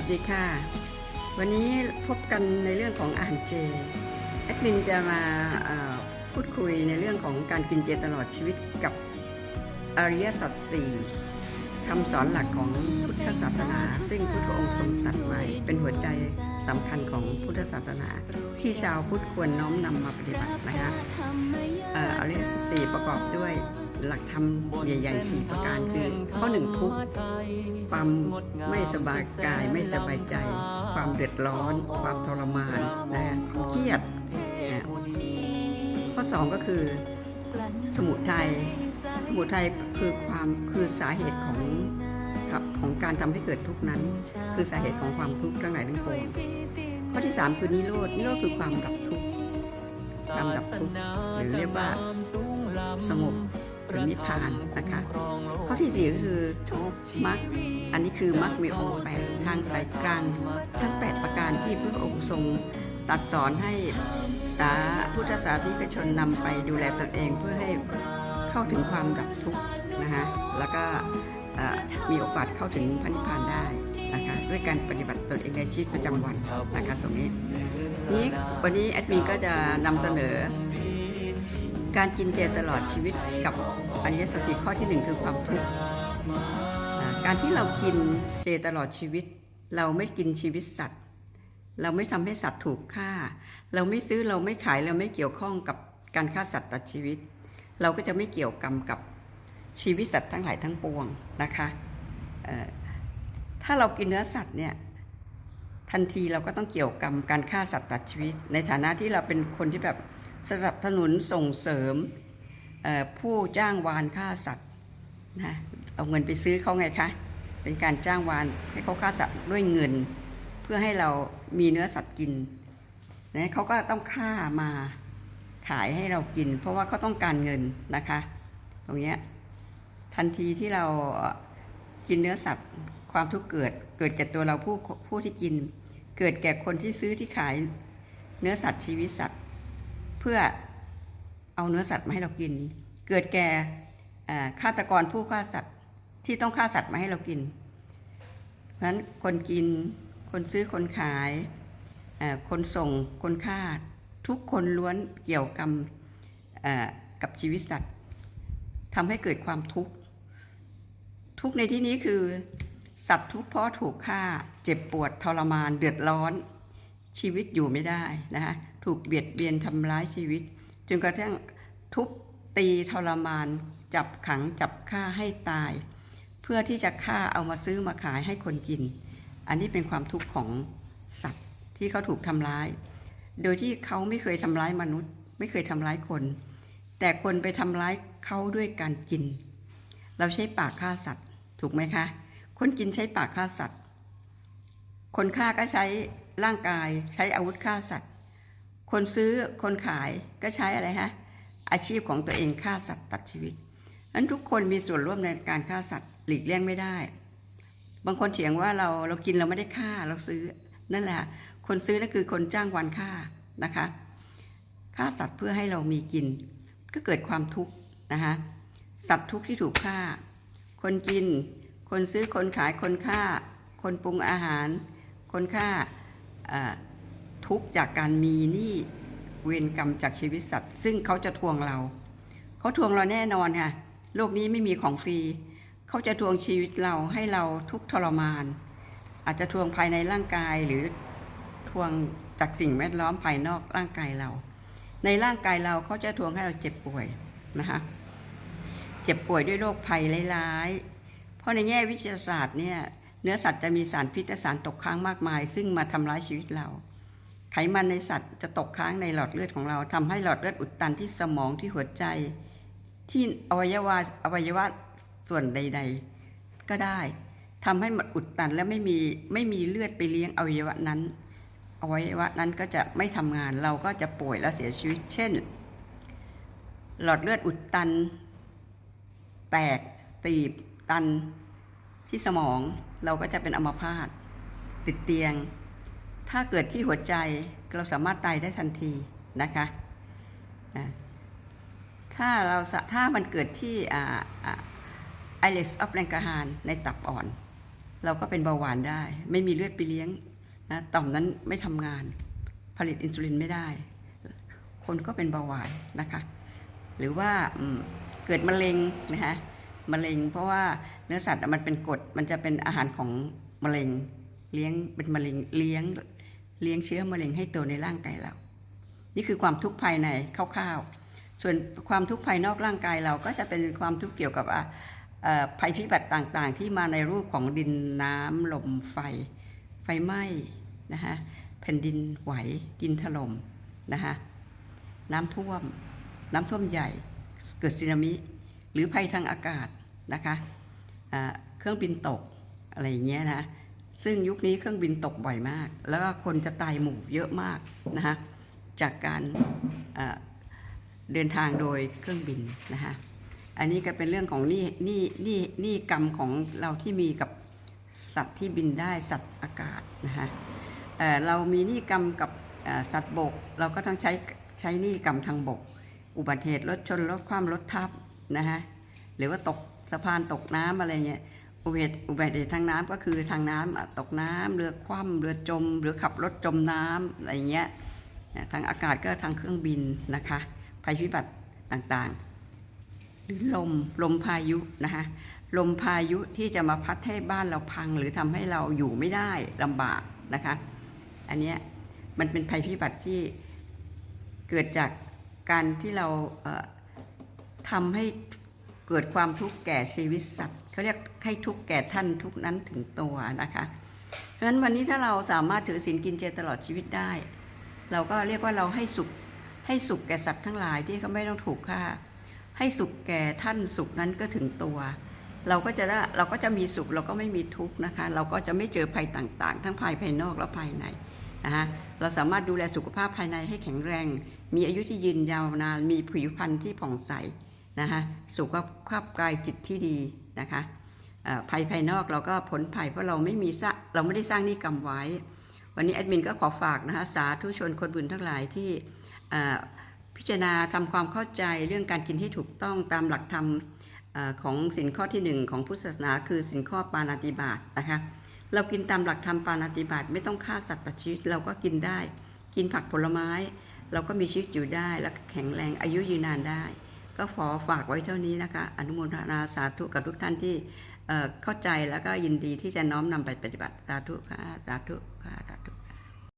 วัสดีค่ะ วันนี้พบกันในเรื่องของอาหารเจ แอดมินจะมาพูดคุยในเรื่องของการกินเจตลอดชีวิตกับอริยสัจสี่คำสอนหลักของพุทธศาสนา ซึ่งพุทธองค์ทรงตัดไว้เป็นหัวใจสำคัญของพุทธศาสนา ที่ชาวพุทธควรน้อมนำมาปฏิบัตินะคะอ่ออริยสัจสี่ประกอบด้วย หลักธรรมใหญ่ๆสี่ประการคือ ข้อหนึ่งทุกข์ความไม่สบายกายไม่สบายใจ ความเดือดร้อน ความทรมานนะฮะเครียดนะข้อสองก็คือสมุทัยสมุทัยคือความคือสาเหตุของครับของการทำให้เกิดทุกข์นั้น คือสาเหตุของความทุกข์ทั้งหลายทั้งปวงข้อที่สามคือนิโรธนิโรธคือความดับทุกข์ความดับทุกข์หรือเรียกว่าสงบ หรือนิพพานนะคะข้อที่สี่ก็คือมรรคอันนี้คือมรรคมีองค์แปดทางสายกลางทั้งแปดประการที่พระองค์ทรงตรัดสอนให้สาพุทธศาสนิกชนนำไปดูแลตนเองเพื่อให้เข้าถึงความดับทุกข์นะคะแล้วก็เอ่อมีโอกาสเข้าถึงพระนิพพานได้นะคะด้วยการปฏิบัติตนเองในชีวิตประจำวันนะคะตรงนี้นี้วันนี้แอดมินก็จะนำเสนอ การกินเจตลอดชีวิตกับอริยสัจสี่ข้อที่หนึ่งคือความทุกข์การที่เรากินเจตลอดชีวิต เราไม่กินชีวิตสัตว์ เราไม่ทำให้สัตว์ถูกฆ่า เราไม่ซื้อเราไม่ขายเราไม่เกี่ยวข้องกับการฆ่าสัตว์ตัดชีวิต เราก็จะไม่เกี่ยวกรรมกับชีวิตสัตว์ทั้งหลายทั้งปวงนะคะถ้าเรากินเนื้อสัตว์เนี่ยทันทีเราก็ต้องเกี่ยวกรรมการฆ่าสัตว์ตัดชีวิต ในฐานะที่เราเป็นคนที่แบบ สนับสนุนส่งเสริมผู้จ้างวานฆ่าสัตว์นะเอาเงินไปซื้อเขาไงคะเป็นการจ้างวานให้เขาฆ่าสัตว์ด้วยเงิน เพื่อให้เรามีเนื้อสัตว์กินนะเขาก็ต้องฆ่ามาขายให้เรากิน เพราะว่าเขาต้องการเงินนะคะ ตรงนี้ทันทีที่เรากินเนื้อสัตว์ความทุกข์เกิดเกิดแก่ตัวเราผู้ผู้ที่กิน เกิดแก่คนที่ซื้อที่ขายเนื้อสัตว์ชีวิตสัตว์ พื่อเอาเนื้อสัตว์มาให้เรากิน เกิดแก่ฆาตกรผู้ฆ่าสัตว์ที่ต้องฆ่าสัตว์มาให้เรากิน เพราะฉะนั้นคนกินคนซื้อคนขายคนส่งคนฆ่าทุกคนล้วนเกี่ยวกับเอ่อกับชีวิตสัตว์ทำให้เกิดความทุกข์ ทุกในที่นี้คือสัตว์ทุกเพราะถูกฆ่าเจ็บปวดทรมานเดือดร้อนชีวิตอยู่ไม่ได้นะคะ ถูกเบียดเบียนทำร้ายชีวิต จนกระทั่งทุบตีทรมาน จับขังจับฆ่าให้ตาย เพื่อที่จะฆ่าเอามาซื้อมาขายให้คนกิน อันนี้เป็นความทุกข์ของสัตว์ที่เขาถูกทำร้าย โดยที่เขาไม่เคยทำร้ายมนุษย์ ไม่เคยทำร้ายคน แต่คนไปทำร้ายเขาด้วยการกิน เราใช้ปากฆ่าสัตว์ ถูกไหมคะ คนกินใช้ปากฆ่าสัตว์ คนฆ่าก็ใช้ร่างกายใช้อาวุธฆ่าสัตว์ คนซื้อคนขายก็ใช้อะไรฮะอาชีพของตัวเองฆ่าสัตว์ตัดชีวิตนั้นทุกคนมีส่วนร่วมในการฆ่าสัตว์หลีกเลี่ยงไม่ได้ บางคนเถียงว่าเราเรากินเราไม่ได้ฆ่าเราซื้อนั่นแหละ คนซื้อนั่นคือคนจ้างวันฆ่านะคะฆ่าสัตว์เพื่อให้เรามีกิน ก็เกิดความทุกข์นะคะสัตว์ทุกข์ที่ถูกฆ่า คนกิน คนซื้อคนขายคนฆ่า คนปรุงอาหาร คนฆ่าอ่า ทุกข์จากการมีหนี้เวรกรรมจากชีวิตสัตว์ ซึ่งเขาจะทวงเราเขาทวงเราแน่นอนค่ะโลกนี้ไม่มีของฟรีเขาจะทวงชีวิตเราให้เราทุกทรมาน อาจจะทวงภายในร่างกายหรือทวงจากสิ่งแวดล้อมภายนอกร่างกายเรา ในร่างกายเราเขาจะทวงให้เราเจ็บป่วยนะคะเจ็บป่วยด้วยโรคภัยร้ายๆเพราะในแง่วิทยาศาสตร์เนี่ยเนื้อสัตว์จะมีสารพิษและสารตกค้างมากมาย ซึ่งมาทำร้ายชีวิตเรา ไขมันในสัตว์จะตกค้างในหลอดเลือดของเราทำให้หลอดเลือดอุดตันที่สมองที่หัวใจ ที่อวัยวะอวัยวะส่วนใด ๆ ก็ได้ทำให้มันอุดตันและไม่มีไม่มีเลือดไปเลี้ยงอวัยวะนั้น อวัยวะนั้นก็จะไม่ทำงานเราก็จะป่วยและเสียชีวิต เช่น หลอดเลือดอุดตัน แตกตีบตันที่สมองเราก็จะเป็นอัมพาตติดเตียง ถ้าเกิดที่หัวใจเราสามารถตายได้ทันทีนะคะนะถ้าเราถ้ามันเกิดที่ไอเลสออฟแรงกาฮานในตับอ่อน เราก็เป็นเบาหวานได้ ไม่มีเลือดไปเลี้ยงนะต่อมนั้นไม่ทำงาน ผลิตอินซูลินไม่ได้ คนก็เป็นเบาหวานนะคะหรือว่าเกิดมะเร็งนะคะมะเร็ง เพราะว่าเนื้อสัตว์มันเป็นกรดมันจะเป็นอาหารของมะเร็งเลี้ยงเป็นมะเร็งเลี้ยง เลี้ยงเชื้อมะเร็งให้ตัวในร่างกายเรา นี่คือความทุกข์ภายในคร่าวๆ ส่วนความทุกข์ภายนอกร่างกายเราก็จะเป็นความทุกข์เกี่ยวกับภัยพิบัติต่างๆ ที่มาในรูปของดินน้ำลมไฟ ไฟไหม้นะคะแผ่นดินไหวดินถล่มนะคะน้ำท่วม น้ำท่วมใหญ่เกิดสึนามิหรือภัยทางอากาศนะคะอ่าเครื่องบินตกอะไรอย่างเงี้ยนะ ซึ่งยุคนี้เครื่องบินตกบ่อยมาก แล้วก็คนจะตายหมู่เยอะมากนะคะจากการเดินทางโดยเครื่องบินนะคะอันนี้ก็เป็นเรื่องของหนี่นี่นี่นี่กรรมของเราที่มีกับสัตว์ที่บินได้สัตว์อากาศนะคะเออเรามีหนี่กรรมกับสัตว์บก เราก็ต้องใช้ใช้หนี่กรรมทางบก อุบัติเหตุรถชนรถคว่ำรถทับนะฮะหรือว่าตกสะพานตกน้ำอะไรเงี้ย อุบัติเหตุอุบัติเหตุทางน้ำก็คือทางน้ำอะตกน้ำเรือคว่ำเรือจม หรือขับรถจมน้ำอะไรเงี้ยทางอากาศก็ทางเครื่องบินนะคะภัยพิบัติต่างๆ หรือลมลมพายุนะคะลมพายุที่จะมาพัดให้บ้านเราพัง หรือทำให้เราอยู่ไม่ได้ลำบากนะคะ อันเนี้ยมันเป็นภัยพิบัติที่เกิดจากการที่เราเอ่อทำให้เกิดความทุกข์แก่ชีวิตสัตว์ เขาเรียกให้ทุกแก่ท่านทุกนั้นถึงตัวนะคะเพราะฉะนั้นวันนี้ถ้าเราสามารถถือศีลกินเจตลอดชีวิตได้ เราก็เรียกว่าเราให้สุขให้สุขแก่สัตว์ทั้งหลายที่เขาไม่ต้องถูกฆ่า ให้สุขแก่ท่านสุขนั้นก็ถึงตัว เราก็จะได้เราก็จะมีสุขเราก็ไม่มีทุกข์นะคะ เราก็จะไม่เจอภัยต่างๆ ทั้งภายภายนอกและภายในนะคะเราสามารถดูแลสุขภาพภายในให้แข็งแรง มีอายุที่ยืนยาวนานมีผิวพรรณที่ผ่องใสนะคะสุขภาพกายจิตที่ดี นะคะภัยภายนอกเราก็พ้นภัยเพราะเราไม่มีสร้าเราไม่ได้สร้างนิกรรมไว้ วันนี้แอดมินก็ขอฝากนะคะสาธุชนคนบุญทั้งหลายที่พิจารณาทำความเข้าใจเรื่องการกินให้ถูกต้องตามหลักธรรมของสินข้อที่หนึ่งของพุทธศาสนาคือสินข้อปานาติบาตนะคะเรากินตามหลักธรรมปานาติบาตไม่ต้องฆ่าสัตว์ตัดชีวิตเราก็กินได้ กินผักผลไม้ เราก็มีชีวิตอยู่ได้และแข็งแรงอายุยืนนานได้ ก็ขอฝากไว้เท่านี้นะคะ อนุโมทนาสาธุกับทุกท่านที่เอ่อเข้าใจแล้วก็ยินดีที่จะน้อมนำไปปฏิบัติสาธุค่ะสาธุค่ะสาธุ